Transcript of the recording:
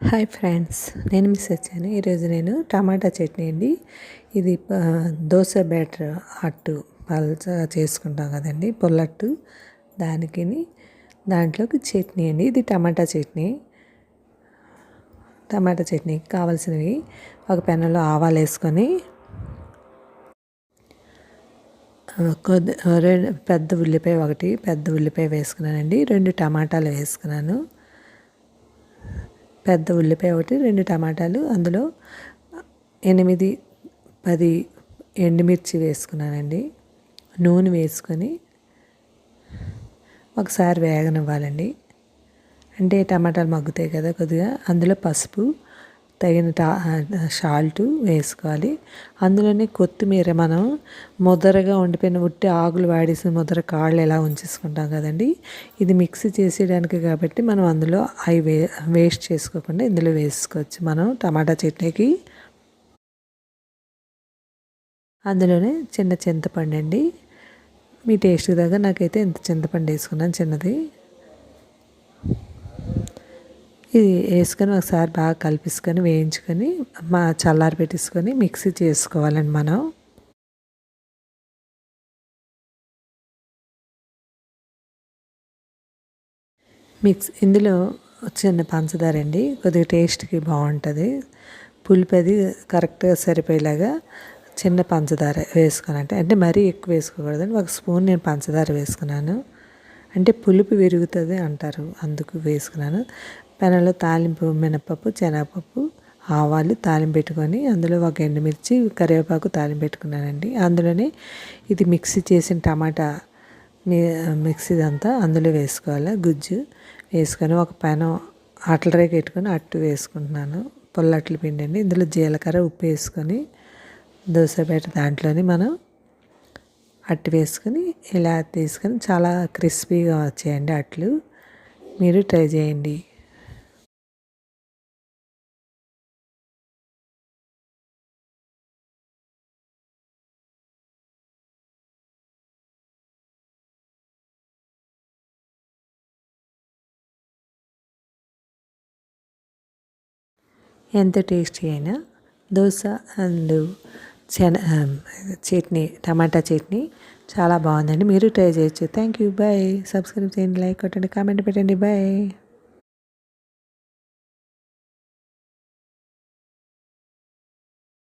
Hi friends నేను miss వచ్చాను ఈరోజు నేను టమాటా చట్నీ అండి. ఇది దోశ బ్యాటర్ అట్టు పల్చ చేసుకుంటాం కదండి పొల్లట్టు దానికి దాంట్లోకి చట్నీ అండి. ఇది టమాటా చట్నీ. టమాటా చట్నీకి కావాల్సినవి ఒక పెన్నులో ఆవాలు వేసుకొని కొద్ది రెండు పెద్ద ఉల్లిపాయ ఒకటి పెద్ద ఉల్లిపాయ వేసుకున్నానండి. రెండు టమాటాలు వేసుకున్నాను. పెద్ద ఉల్లిపాయ ఒకటి రెండు టమాటాలు అందులో ఎనిమిది పది ఎండుమిర్చి వేసుకున్నానండి. నూనె వేసుకొని ఒకసారి వేగనివ్వాలండి. అంటే టమాటాలు మగ్గుతాయి కదా కొద్దిగా అందులో పసుపు తగిన సాల్ట్ వేసుకోవాలి. అందులోనే కొత్తిమీర మనం ముదరగా ఉండిపోయిన ఉట్టి ఆకులు వాడేసి ముదర కాళ్ళు ఎలా ఉంచేసుకుంటాం కదండి? ఇది మిక్సీ చేసేయడానికి కాబట్టి మనం అందులో అవి వే వేస్ట్ చేసుకోకుండా ఇందులో వేసుకోవచ్చు. మనం టమాటా చట్నీకి అందులోనే చిన్న చింతపండు అండి మీ టేస్ట్ దగ్గర నాకైతే ఇంత చింతపండు వేసుకున్నాను చిన్నది. ఇది వేసుకొని ఒకసారి బాగా కలిపించుకొని వేయించుకొని మా చల్లారి పెట్టేసుకొని మిక్సీ చేసుకోవాలండి మనం. మిక్స్ ఇందులో చిన్న పంచదార అండి కొద్దిగా టేస్ట్కి బాగుంటుంది. పులుపు అది కరెక్ట్గా సరిపోయేలాగా చిన్న పంచదార వేసుకున్నట్టు అంటే మరీ ఎక్కువ వేసుకోకూడదండి ఒక స్పూన్ నేను పంచదార వేసుకున్నాను. అంటే పులుపు విరుగుతుంది అంటారు అందుకు వేసుకున్నాను. పెనంలో తాలింపు మినపప్పు శనగపప్పు ఆవాలు తాలింపు పెట్టుకొని అందులో ఒక ఎండుమిర్చి కరివేపాకు తాలింపు పెట్టుకున్నానండి. అందులోనే ఇది మిక్సీ చేసిన టమాటా మిక్సీ అంతా అందులో వేసుకోవాలి గుజ్జు వేసుకొని ఒక పెనం అట్ల పెట్టుకొని అట్టు వేసుకుంటున్నాను. పొల్లట్లు పిండి అండి. ఇందులో జీలకర్ర ఉప్పు వేసుకొని దోశ పెట్టి దాంట్లోని మనం అట్టు వేసుకొని ఇలా తీసుకొని చాలా క్రిస్పీగా వచ్చాయండి అట్లు. మీరు ట్రై చేయండి. ఎంత టేస్టీ అయినా దోశ అండ్ శన చట్నీ టమాటా చట్నీ చాలా బాగుందండి. మీరు ట్రై చేయొచ్చు. థ్యాంక్ యూ బాయ్ సబ్స్క్రైబ్ చేయండి లైక్ కొట్టండి కామెంట్ పెట్టండి. బాయ్